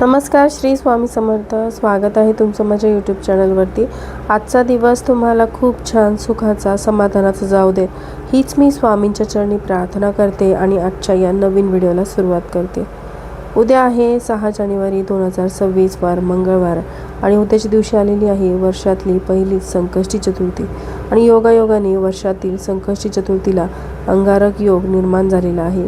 नमस्कार श्री स्वामी समर्थ. स्वागत आहे तुमचं माझ्या यूट्यूब चॅनलवरती आजचा दिवस तुम्हाला खूप छान सुखाचा समाधानाचा जाऊ दे. हीच मी स्वामींच्या चरणी प्रार्थना करते आणि आजच्या या नवीन व्हिडिओला सुरुवात करते. उद्या आहे सहा जानेवारी दोन हजार सव्वीस वार मंगळवार आणि उद्याच्या दिवशी आलेली आहे वर्षातली पहिलीच संकष्टी चतुर्थी. आणि योगायोगाने वर्षातील संकष्टी चतुर्थीला अंगारक योग निर्माण झालेला आहे.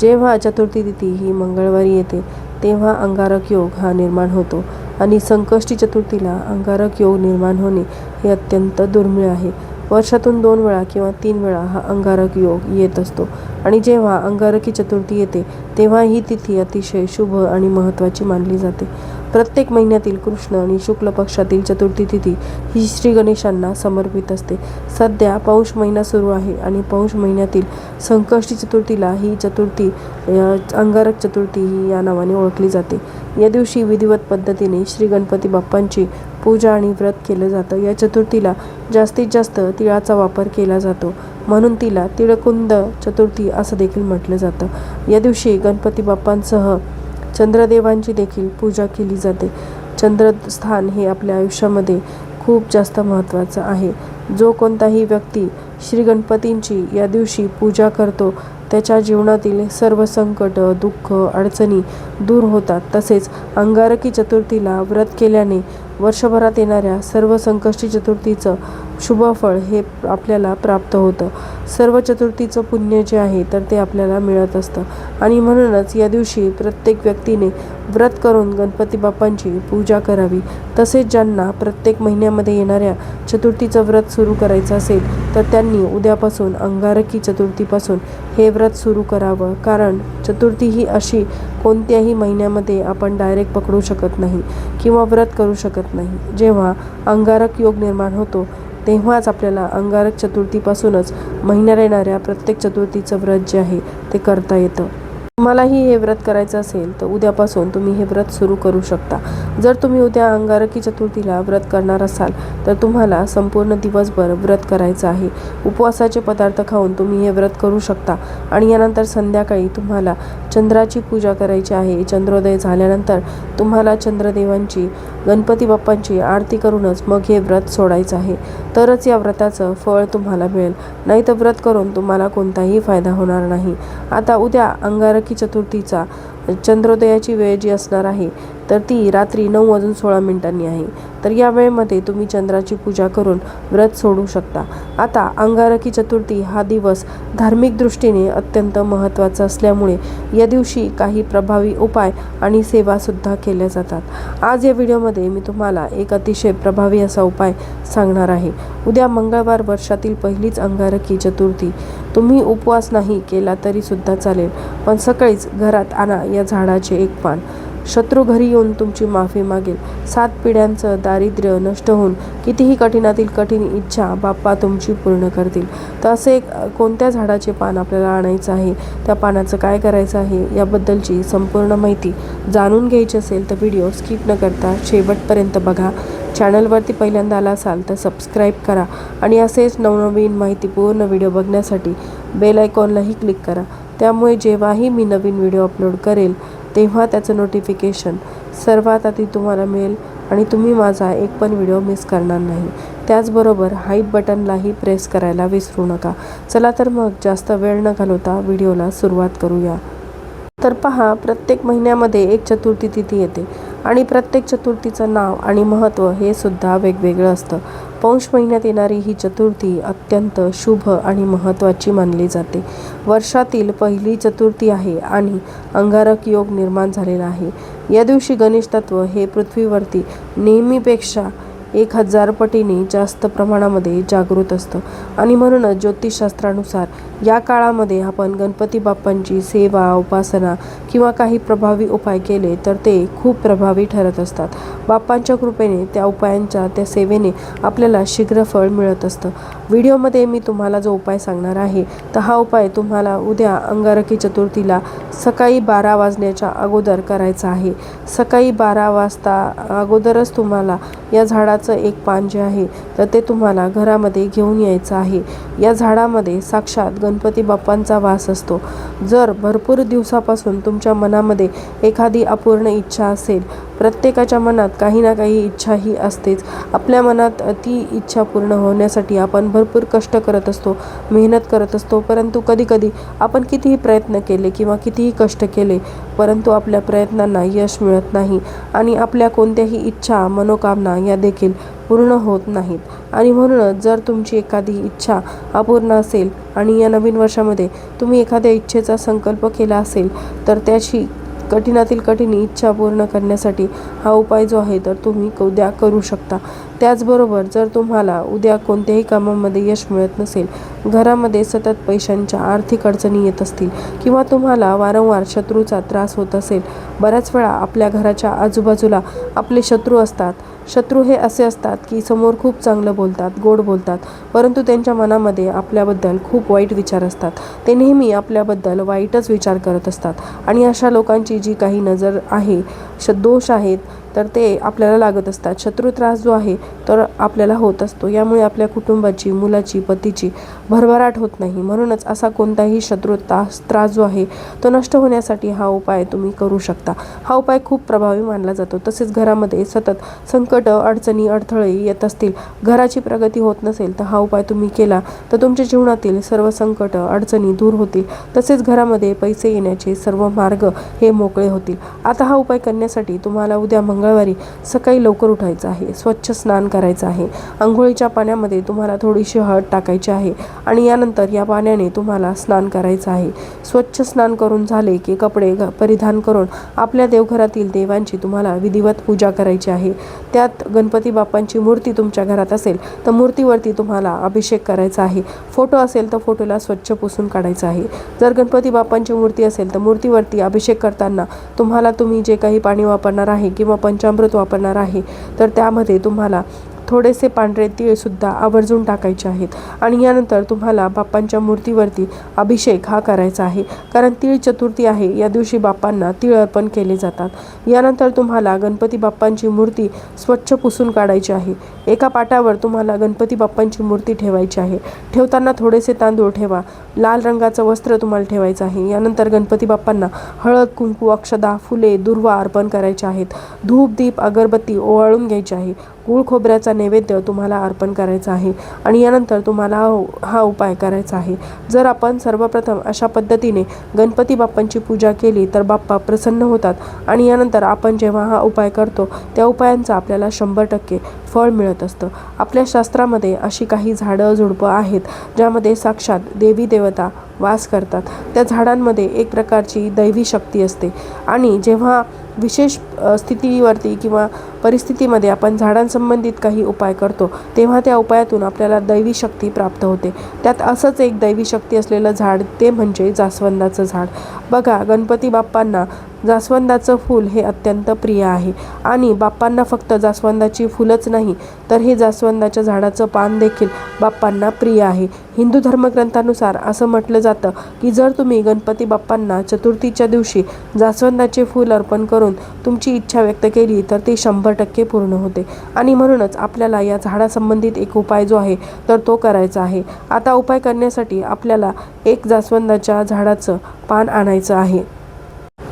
जेव्हा चतुर्थी तिथी ही मंगळवारी येते तेव्हा अंगारक योग हा निर्माण होतो आणि संकष्टी चतुर्थीला अंगारक योग निर्माण होणे हे अत्यंत दुर्मिळ आहे. वर्षातून दोन वेळा किंवा तीन वेळा हा अंगारक योग येत असतो आणि जेव्हा अंगारकी चतुर्थी येते तेव्हा ही तिथी अतिशय शुभ आणि महत्त्वाची मानली जाते. प्रत्येक महिन्यातील कृष्ण आणि शुक्ल पक्षातील चतुर्थी तिथी ही श्री गणेशांना समर्पित असते. सध्या पौष महिना सुरू आहे आणि पौष महिन्यातील संकष्टी चतुर्थीला ही चतुर्थी अंगारक चतुर्थी ही या नावाने ओळखली जाते. या दिवशी विधिवत पद्धतीने श्री गणपती बाप्पांची पूजा आणि व्रत केलं जातं. या चतुर्थीला जास्तीत जास्त तिळाचा वापर केला जातो. म्हणून तिला तिळकुंद चतुर्थी असं देखील म्हटलं जातं. या दिवशी गणपती बाप्पांसह चंद्रदेवांची देखील पूजा केली जाते. चंद्रस्थान हे आपल्या आयुष्यामध्ये खूप जास्त महत्त्वाचं आहे. जो कोणताही व्यक्ती श्री गणपतींची या दिवशी पूजा करतो त्याच्या जीवनातील सर्व संकट दुःख अडचणी दूर होतात. तसेच अंगारकी चतुर्थीला व्रत केल्याने वर्षभरात येणाऱ्या सर्व संकष्टी चतुर्थीचं शुभफळ हे आपल्याला प्राप्त होतं. सर्व चतुर्थीचं पुण्य जे आहे तर ते आपल्याला मिळत असतं. आणि म्हणूनच या दिवशी प्रत्येक व्यक्तीने व्रत करून गणपती बाप्पांची पूजा करावी. तसेच ज्यांना प्रत्येक महिन्यामध्ये येणाऱ्या चतुर्थीचं व्रत सुरू करायचं असेल तर त्यांनी उद्यापासून अंगारकी चतुर्थीपासून हे व्रत सुरू करावं. कारण चतुर्थी ही अशी कोणत्याही महिन्यामध्ये आपण डायरेक्ट पकडू शकत नाही किंवा व्रत करू शकत नाही. जेव्हा अंगारक योग निर्माण होतो तेव्हाच आपल्याला अंगारक चतुर्थीपासूनच महिन्याला येणाऱ्या प्रत्येक चतुर्थीचं व्रत जे आहे ते करता येतं. तुम्हालाही हे व्रत करायचं असेल तर उद्यापासून तुम्ही हे व्रत सुरू करू शकता. जर तुम्ही उद्या अंगारकी चतुर्थीला व्रत करणार असाल तर तुम्हाला संपूर्ण दिवसभर व्रत करायचं आहे. उपवासाचे पदार्थ खाऊन तुम्ही हे व्रत करू शकता. आणि यानंतर संध्याकाळी तुम्हाला चंद्राची पूजा करायची आहे. चंद्रोदय झाल्यानंतर तुम्हाला चंद्रदेवांची गणपती बाप्पांची आरती करूनच मग हे व्रत सोडायचं आहे. तरच या व्रताचं फळ तुम्हाला मिळेल. नाही तर व्रत करून तुम्हाला कोणताही फायदा होणार नाही. आता उद्या अंगारकी चतुर्थीचा चंद्रोदयाची वेळ जी असणार आहे तर ती रात्री नऊ वाजून सोळा मिनिटांनी आहे. तर या वेळेमध्ये तुम्ही चंद्राची पूजा करून व्रत सोडू शकता. आता अंगारकी चतुर्थी हा दिवस धार्मिक दृष्टीने अत्यंत महत्त्वाचा असल्यामुळे या दिवशी काही प्रभावी उपाय आणि सेवासुद्धा केल्या जातात. आज या व्हिडिओमध्ये मी तुम्हाला एक अतिशय प्रभावी असा उपाय सांगणार आहे. उद्या मंगळवार वर्षातील पहिलीच अंगारकी चतुर्थी. तुम्ही उपवास नाही केला तरीसुद्धा चालेल पण सकाळीच घरात आणा या झाडाचे एक पान. शत्रू घरी येऊन तुमची माफी मागेल. सात पिढ्यांचं दारिद्र्य नष्ट होऊन कितीही कठीणातील कठीण इच्छा बाप्पा तुमची पूर्ण करतील. तर असे कोणत्या झाडाचे पान आपल्याला आणायचं आहे? त्या पानाचं काय करायचं आहे? याबद्दलची संपूर्ण माहिती जाणून घ्यायची असेल तर व्हिडिओ स्किप न करता शेवटपर्यंत बघा. चॅनलवरती पहिल्यांदा आला असाल तर सबस्क्राईब करा आणि असेच नवनवीन माहितीपूर्ण व्हिडिओ बघण्यासाठी बेल आयकॉनलाही क्लिक करा. त्यामुळे जेव्हाही मी नवीन व्हिडिओ अपलोड करेल तेव्हा त्याचं नोटिफिकेशन सर्वात आधी तुम्हाला मिळेल आणि तुम्ही माझा एक पण व्हिडिओ मिस करणार नाही. त्याचबरोबर हाईट बटनलाही प्रेस करायला विसरू नका. चला तर मग जास्त वेळ न घालवता व्हिडिओला सुरुवात करूया. तर पहा प्रत्येक महिन्यामध्ये एक चतुर्थी तिथी येते आणि प्रत्येक चतुर्थीचं नाव आणि महत्त्व हे सुद्धा वेगवेगळं असतं. पौष महिन्यात येणारी ही चतुर्थी अत्यंत शुभ आणि महत्त्वाची मानली जाते. वर्षातील पहिली चतुर्थी आहे आणि अंगारक योग निर्माण झालेला आहे. या दिवशी गणेश तत्व हे पृथ्वीवरती नेहमीपेक्षा एक हजार पटीने जास्त प्रमाणामध्ये जागृत असतं. आणि म्हणूनच ज्योतिषशास्त्रानुसार या काळामध्ये आपण गणपती बाप्पांची सेवा उपासना किंवा काही प्रभावी उपाय केले तर ते खूप प्रभावी ठरत असतात. बाप्पांच्या कृपेने त्या उपायांच्या त्या सेवेने आपल्याला शीघ्र फळ मिळत असतं. व्हिडिओमध्ये मी तुम्हाला जो उपाय सांगणार आहे तर हा उपाय तुम्हाला उद्या अंगारकी चतुर्थीला सकाळी बारा वाजण्याच्या अगोदर करायचा आहे. सकाळी बारा वाजता अगोदरच तुम्हाला या झाडाचं एक पान जे आहे तर ते तुम्हाला घरामध्ये घेऊन यायचं आहे. या झाडामध्ये साक्षात गणपती बाप्पांचा वास असतो. जर भरपूर दिवसापासून तुमच्या मनामध्ये एखादी अपूर्ण इच्छा असेल प्रत्येकाच्या मनात काही ना काही इच्छा ही असतेच. आपल्या मनात ती इच्छा पूर्ण होण्यासाठी आपण भरपूर कष्ट करत असतो मेहनत करत असतो परंतु कधीकधी आपण कितीही प्रयत्न केले किंवा कितीही कष्ट केले परंतु आपल्या प्रयत्नांना यश मिळत नाही आणि आपल्या कोणत्याही इच्छा मनोकामना या देखील पूर्ण होत नाहीत. आणि म्हणूनच जर तुमची एखादी इच्छा अपूर्ण असेल आणि या नवीन वर्षामध्ये तुम्ही एखाद्या इच्छेचा संकल्प केला असेल तर त्याची कठीणातील कठीण इच्छा पूर्ण करण्यासाठी हा उपाय जो आहे तर तुम्ही उद्या करू शकता. त्याचबरोबर जर तुम्हाला उद्या कोणत्याही कामामध्ये यश मिळत नसेल घरामध्ये सतत पैशांच्या आर्थिक अडचणी येत असतील किंवा तुम्हाला वारंवार शत्रूचा त्रास होत असेल बऱ्याच वेळा आपल्या घराच्या आजूबाजूला आपले शत्रू असतात. शत्रू हे असे असतात की समोर खूप चांगलं बोलतात गोड बोलतात परंतु त्यांच्या मनामध्ये आपल्याबद्दल खूप वाईट विचार असतात. ते नेहमी आपल्याबद्दल वाईटच विचार करत असतात. आणि अशा लोकांची जी काही नजर आहे श दोष आहेत तर ते आपल्याला लागत असतात. शत्रू त्रास जो आहे तर आपल्याला होत असतो. यामुळे आपल्या कुटुंबाची मुलाची पतीची भरभराट होत नाही. म्हणूनच असा कोणताही शत्रू त्रास त्रास जो आहे तो नष्ट होण्यासाठी हा उपाय तुम्ही करू शकता. हा उपाय खूप प्रभावी मानला जातो. तसेच घरामध्ये सतत संकट अडचणी अडथळे येत असतील घराची प्रगती होत नसेल तर हा उपाय तुम्ही केला तर तुमच्या जीवनातील सर्व संकट अडचणी दूर होतील. तसेच घरामध्ये पैसे येण्याचे सर्व मार्ग हे मोकळे होतील. आता हा उपाय करण्यासाठी तुम्हाला उद्या मंगळवारी सकाळी लवकर उठायचं आहे. स्वच्छ स्नान करायचं आहे. आंघोळीच्या पाण्यामध्ये तुम्हाला थोडीशी हळद टाकायची आहे आणि यानंतर या पाण्याने तुम्हाला स्नान करायचं आहे. स्वच्छ स्नान करून झाले की कपडे घ- परिधान करून आपल्या देवघरातील देवांची तुम्हाला विधिवत पूजा करायची आहे. त्यात गणपती बाप्पांची मूर्ती तुमच्या घरात असेल तर मूर्तीवरती तुम्हाला अभिषेक करायचा आहे. फोटो असेल तर फोटोला स्वच्छ पुसून काढायचा आहे. जर गणपती बाप्पांची मूर्ती असेल तर मूर्तीवरती अभिषेक करताना तुम्हाला तुम्ही जे काही पाणी वापरणार आहे किंवा पंचामृत वापरणार आहे. तर त्यामध्ये तुम्हाला थोडेसे पांढरे तिळसुद्धा आवर्जून टाकायचे आहेत. आणि यानंतर तुम्हाला बाप्पांच्या मूर्तीवरती अभिषेक हा करायचा आहे. कारण तीळ चतुर्थी आहे या दिवशी बाप्पांना तीळ अर्पण केले जातात. यानंतर तुम्हाला गणपती बाप्पांची मूर्ती स्वच्छ पुसून काढायची आहे. एका पाटावर तुम्हाला गणपती बाप्पांची मूर्ती ठेवायची आहे. ठेवताना थोडेसे तांदूळ ठेवा. लाल रंगाचं वस्त्र तुम्हाला ठेवायचं आहे. यानंतर गणपती बाप्पांना हळद कुंकू अक्षदा फुले दुर्वा अर्पण करायचे आहेत. धूप दीप अगरबत्ती ओवाळून घ्यायची आहे. गूळ खोबऱ्याचा नैवेद्य तुम्हाला अर्पण करायचा आहे आणि यानंतर तुम्हाला हा- उपाय करायचा आहे. जर आपण सर्वप्रथम अशा पद्धतीने गणपती बाप्पांची पूजा केली तर बाप्पा प्रसन्न होतात आणि यानंतर आपण जेव्हा हा उपाय करतो त्या उपायांचा आपल्याला शंभर टक्के फळ मिळत असतं. आपल्या शास्त्रामध्ये अशी काही झाडं झुडपं आहेत ज्यामध्ये साक्षात देवी देवता वास करतात. त्या झाडांमध्ये एक प्रकारची दैवी शक्ती असते. आणि जेव्हा विशेष स्थितीवरती किंवा परिस्थितीमध्ये आपण झाडांसंबंधित काही उपाय करतो तेव्हा त्या उपायातून आपल्याला दैवी शक्ती प्राप्त होते. त्यात असंच एक दैवी शक्ती असलेलं झाड ते म्हणजे जास्वंदाचं झाड. बघा गणपती बाप्पांना जास्वंदाचं फूल हे अत्यंत प्रिय आहे. आणि बाप्पांना फक्त जास्वंदाची फुलंच नाही तर हे जास्वंदाच्या झाडाचं पान देखील बाप्पांना प्रिय आहे. हिंदू धर्मग्रंथानुसार असं म्हटलं जातं की जर तुम्ही गणपती बाप्पांना चतुर्थीच्या दिवशी जास्वंदाचे फूल अर्पण करून तुमची इच्छा व्यक्त केली तर ती शंभर टक्के पूर्ण होते. आणि म्हणूनच आपल्याला या झाडासंबंधित एक उपाय जो आहे तर तो करायचा आहे. आता उपाय करण्यासाठी आपल्याला एक जास्वंदाच्या झाडाचं पान आणायचं आहे.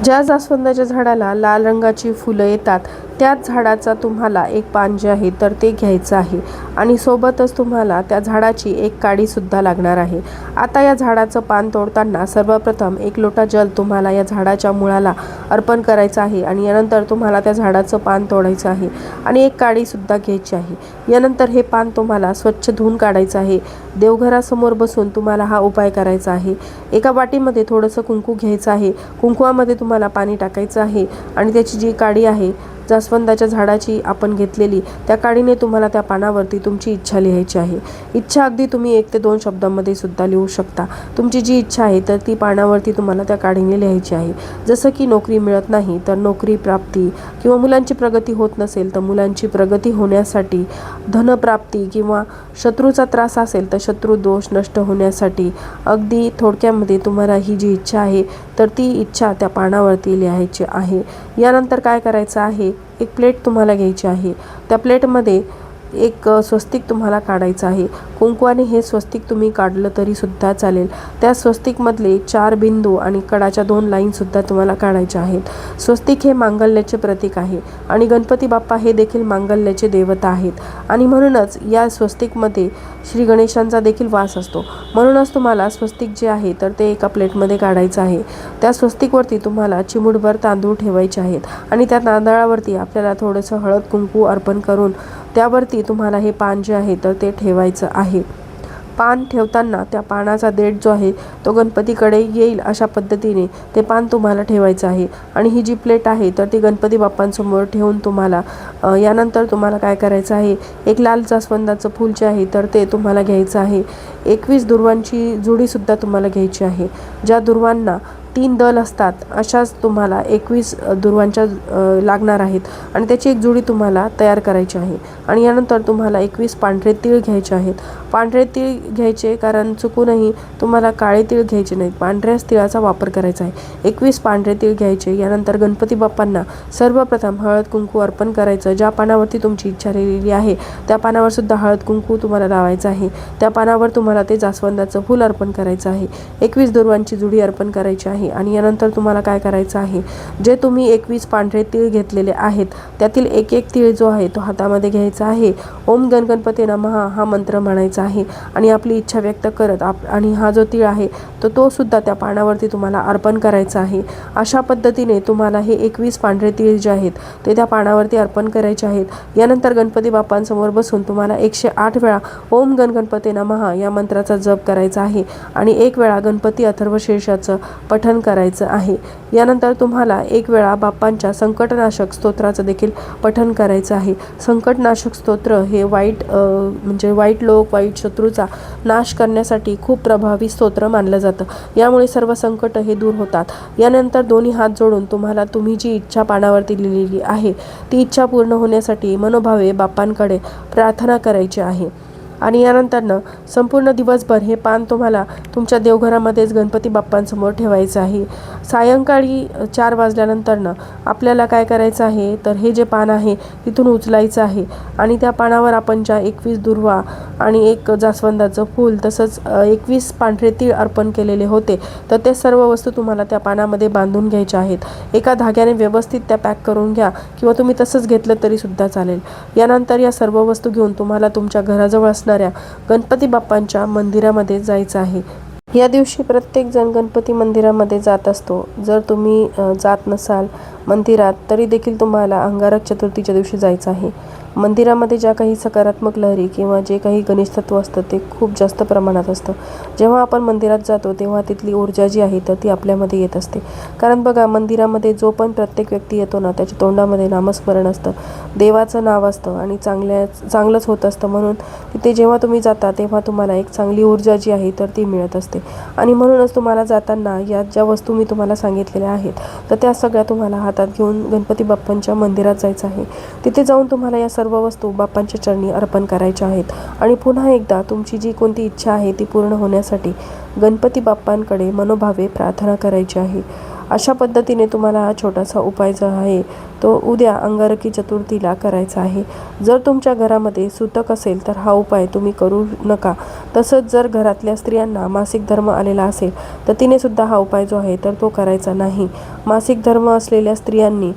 ज्या जास्वंदाच्या झाडाला लाल रंगाची फुलं येतात त्याच झाडाचा तुम्हाला एक पान जे आहे तर ते घ्यायचं आहे. आणि सोबतच तुम्हाला त्या झाडाची एक काडीसुद्धा लागणार आहे. आता या झाडाचं पान तोडताना सर्वप्रथम एक लोटा जल तुम्हाला या झाडाच्या मुळाला अर्पण करायचं आहे आणि यानंतर तुम्हाला त्या झाडाचं पान तोडायचं आहे आणि एक काडीसुद्धा घ्यायची आहे. यानंतर हे पान तुम्हाला स्वच्छ धुवून काढायचं आहे. देवघरासमोर बसून तुम्हाला हा उपाय करायचा आहे. एका वाटीमध्ये थोडंसं कुंकू घ्यायचं आहे. कुंकुवामध्ये तुम्हाला पाणी टाकायचं आहे आणि त्याची जी काडी आहे जास्वंदाच्या झाडाची आपण घेतलेली त्या काडीने तुम्हाला त्या पानावरती तुमची इच्छा लिहायची आहे. इच्छा अगदी तुम्ही एक ते दोन शब्दांमध्ये सुद्धा लिहू शकता. तुमची जी इच्छा आहे तर ती पानावरती तुम्हाला त्या काडीने लिहायची आहे. जसं की नोकरी मिळत नाही तर नोकरी प्राप्ती किंवा मुलांची प्रगती होत नसेल तर मुलांची प्रगती होण्यासाठी धनप्राप्ती किंवा शत्रूचा त्रास असेल तर शत्रू दोष नष्ट होण्यासाठी अगदी थोडक्यामध्ये तुम्हाला ही जी इच्छा आहे तर ती इच्छा त्या पानावरती लिहायची आहे. यानंतर काय करायचं आहे? एक प्लेट तुम्हाला घ्यायची आहे. त्या प्लेटमध्ये एक स्वस्तिक तुम्हाला काढायचं आहे. कुंकवाने हे स्वस्तिक तुम्ही काढलं तरी सुद्धा चालेल. त्या स्वस्तिकमधले चार बिंदू आणि कडाच्या दोन लाईनसुद्धा तुम्हाला काढायच्या आहेत. स्वस्तिक हे मांगल्याचे प्रतीक आहे आणि गणपती बाप्पा हे देखील मांगल्याचे देवता आहेत. आणि म्हणूनच या स्वस्तिकमध्ये श्री गणेशांचा देखील वास असतो. म्हणूनच तुम्हाला स्वस्तिक जे आहे तर ते एका प्लेटमध्ये काढायचं आहे. त्या स्वस्तिकवरती तुम्हाला चिमूटभर तांदूळ ठेवायचे आहेत. आणि त्या तांदळावरती आपल्याला थोडंसं हळद कुंकू अर्पण करून त्यावरती तुम्हाला हे पान जे आहे तर ते ठेवायचं आहे. पान ठेवताना त्या पानाचा देठ जो आहे तो गणपतीकडे येईल अशा पद्धतीने ते पान तुम्हाला ठेवायचं आहे. आणि ही जी प्लेट आहे तर ती गणपती बाप्पांसमोर ठेवून तुम्हाला यानंतर तुम्हाला काय करायचं आहे? एक लाल जास्वंदाचं फूल जे आहे तर ते तुम्हाला घ्यायचं आहे. एकवीस दुर्वांची जुडीसुद्धा तुम्हाला घ्यायची आहे. ज्या दुर्वांना तीन दल असतात अशाच तुम्हाला एकवीस दुर्वांच्या लागणार आहेत. आणि त्याची एक जुडी तुम्हाला तयार करायची आहे. आणि यानंतर तुम्हाला एकवीस पांढरे तीळ घ्यायचे आहेत. पांढरे तीळ घ्यायचे कारण चुकूनही तुम्हाला काळे तीळ घ्यायचे नाहीत. पांढऱ्याच तिळाचा वापर करायचा आहे. एकवीस पांढरे तीळ घ्यायचे. यानंतर गणपती बाप्पांना सर्वप्रथम हळद कुंकू अर्पण करायचं. ज्या पानावरती तुमची इच्छा लिहिलेली आहे त्या पानावर सुद्धा हळद कुंकू तुम्हाला लावायचं आहे. त्या पानावर तुम्हाला ते जास्वंदाचं फूल अर्पण करायचं आहे. एकवीस दुर्वांची जुडी अर्पण करायची आहे. आणि यानंतर तुम्हाला काय करायचं आहे? जे तुम्ही एकवीस पांढरे तीळ घेतलेले आहेत त्यातील एक एक तीळ जो आहे तो हातामध्ये घ्यायचा आहे. ओम गणगणपती नमहा हा मंत्र म्हणायचा आहे. आणि आपली इच्छा व्यक्त करत आप आणि हा जो तीळ आहे तर तो सुद्धा त्या पानावरती तुम्हाला अर्पण करायचा आहे. अशा पद्धतीने तुम्हाला हे एकवीस पांढरे तीळ जे आहेत ते त्या पानावरती अर्पण करायचे आहेत. यानंतर गणपती बाप्पांसमोर बसून तुम्हाला एकशे आठ वेळा ओम गण गणपती नमहा या मंत्राचा जप करायचा आहे आणि एक वेळा गणपती अथर्व शीर्षाचं पठण करायचं आहे. यानंतर तुम्हाला एक वेळा बाप्पांच्या संकटनाशक स्तोत्राचं देखील पठण करायचं आहे. संकटनाशक स्तोत्र हे वाईट म्हणजे वाईट लोक वाईट शत्रूचा नाश करण्यासाठी खूप प्रभावी स्तोत्र मानलं जातं. यामुळे सर्व संकट हे दूर होतात. यानंतर दोन्ही हात जोडून तुम्हाला तुम्ही जी इच्छा पानावरती लिहिलेली आहे ती इच्छा पूर्ण होण्यासाठी मनोभावे बाप्पांकडे प्रार्थना करायची आहे. आणि यानंतरनं संपूर्ण दिवसभर हे पान तुम्हाला तुमच्या देवघरामध्येच गणपती बाप्पांसमोर ठेवायचं आहे. सायंकाळी चार वाजल्यानंतरनं आपल्याला काय करायचं आहे? तर हे जे पान आहे तिथून उचलायचं आहे. आणि त्या पानावर आपण ज्या एकवीस दुर्वा आणि एक जास्वंदाचं फूल तसंच एकवीस पांढरे तीळ अर्पण केलेले होते तर ते सर्व वस्तू तुम्हाला त्या पानामध्ये बांधून घ्यायच्या आहेत. एका धाग्याने व्यवस्थित त्या पॅक करून घ्या किंवा तुम्ही तसंच घेतलं तरीसुद्धा चालेल. यानंतर या सर्व वस्तू घेऊन तुम्हाला तुमच्या घराजवळ असणाऱ्या गणपती बाप्पांच्या मंदिरामध्ये जायचं आहे. या दिवशी प्रत्येक जण गणपती मंदिरामध्ये जात असतो. जर तुम्ही जात नसाल मंदिरात तरी देखील तुम्हाला अंगारक चतुर्थीच्या दिवशी जायचं आहे. मंदिरामध्ये ज्या काही सकारात्मक लहरी किंवा जे काही गणेश तत्व असतं ते खूप जास्त प्रमाणात असतं. जेव्हा आपण मंदिरात जातो तेव्हा तिथली ऊर्जा जी आहे तर ती आपल्यामध्ये येत असते. कारण बघा मंदिरामध्ये जो पण प्रत्येक व्यक्ती येतो ना त्याच्या तोंडामध्ये नामस्मरण असतं. देवाचं नाव असतं आणि चांगल्या चांगलंच होत असतं. म्हणून तिथे जेव्हा तुम्ही जाता तेव्हा तुम्हाला एक चांगली ऊर्जा जी आहे तर ती मिळत असते. आणि म्हणूनच तुम्हाला जाताना या ज्या वस्तू मी तुम्हाला सांगितलेल्या आहेत तर त्या सगळ्या तुम्हाला हातात घेऊन गणपती बाप्पांच्या मंदिरात जायचं आहे. तिथे जाऊन तुम्हाला या सर्व वस्तू बाप्पांच्या चरणी अर्पण करायच्या आहेत. आणि पुन्हा एकदा तुमची जी कोणती इच्छा आहे ती पूर्ण होण्यासाठी गणपती बाप्पांकडे मनोभावे प्रार्थना करायची आहे. अशा पद्धतीने तुम्हाला हा छोटासा उपाय जो आहे तो उद्या अंगारकी चतुर्थीला करायचा आहे. जर तुमच्या घरामध्ये सुतक असेल तर हा उपाय तुम्ही करू नका. तसंच जर घरातल्या स्त्रियांना मासिक धर्म आलेला असेल तर तिने सुद्धा हा उपाय जो आहे तर तो करायचा नाही. मासिक धर्म असलेल्या स्त्रियांनी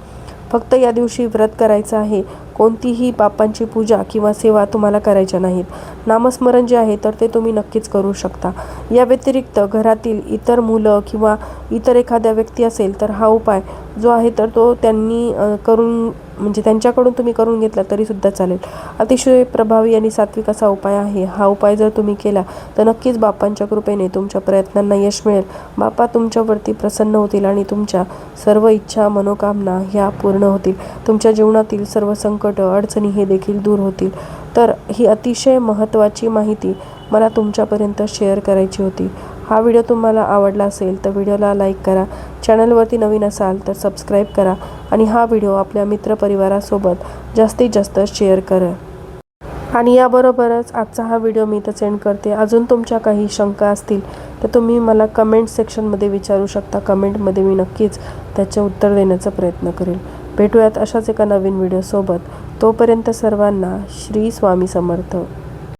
फक्त या दिवशी व्रत करायचं आहे. कोणतीही बापांची पूजा किंवा सेवा तुम्हाला करायच्या नाहीत. नामस्मरण जे आहे तर ते तुम्ही नक्कीच करू शकता. या व्यतिरिक्त घरातील इतर मुलं किंवा इतर एखाद्या व्यक्ती असेल तर हा उपाय जो आहे तर तो त्यांनी करून म्हणजे त्यांच्याकडून तुम्ही करून घेतला तरी सुद्धा चालेल. अतिशय प्रभावी आणि सात्विक असा उपाय आहे. हा उपाय जर तुम्ही केला तर नक्कीच बापांच्या कृपेने तुमच्या प्रयत्नांना यश मिळेल. बापा तुमच्यावरती प्रसन्न होतील आणि तुमच्या सर्व इच्छा मनोकामना ह्या पूर्ण होतील. तुमच्या जीवनातील सर्व संकट संकट अडचणी हे देखील दूर होतील. तर ही अतिशय महत्त्वाची माहिती मला तुमच्यापर्यंत शेअर करायची होती. हा व्हिडिओ तुम्हाला आवडला असेल तर व्हिडिओला लाईक करा चॅनलवरती नवीन असाल तर सबस्क्राईब करा आणि हा व्हिडिओ आपल्या मित्रपरिवारासोबत जास्तीत जास्त शेअर करा. आणि याबरोबरच आजचा हा व्हिडिओ मी इथं सेंड करते. अजून तुमच्या काही शंका असतील तर तुम्ही मला कमेंट सेक्शनमध्ये विचारू शकता. कमेंटमध्ये मी नक्कीच त्याचे उत्तर देण्याचा प्रयत्न करेल. भेटूयात अशाच एका नवीन व्हिडिओसोबत तोपर्यंत सर्वांना श्री स्वामी समर्थ.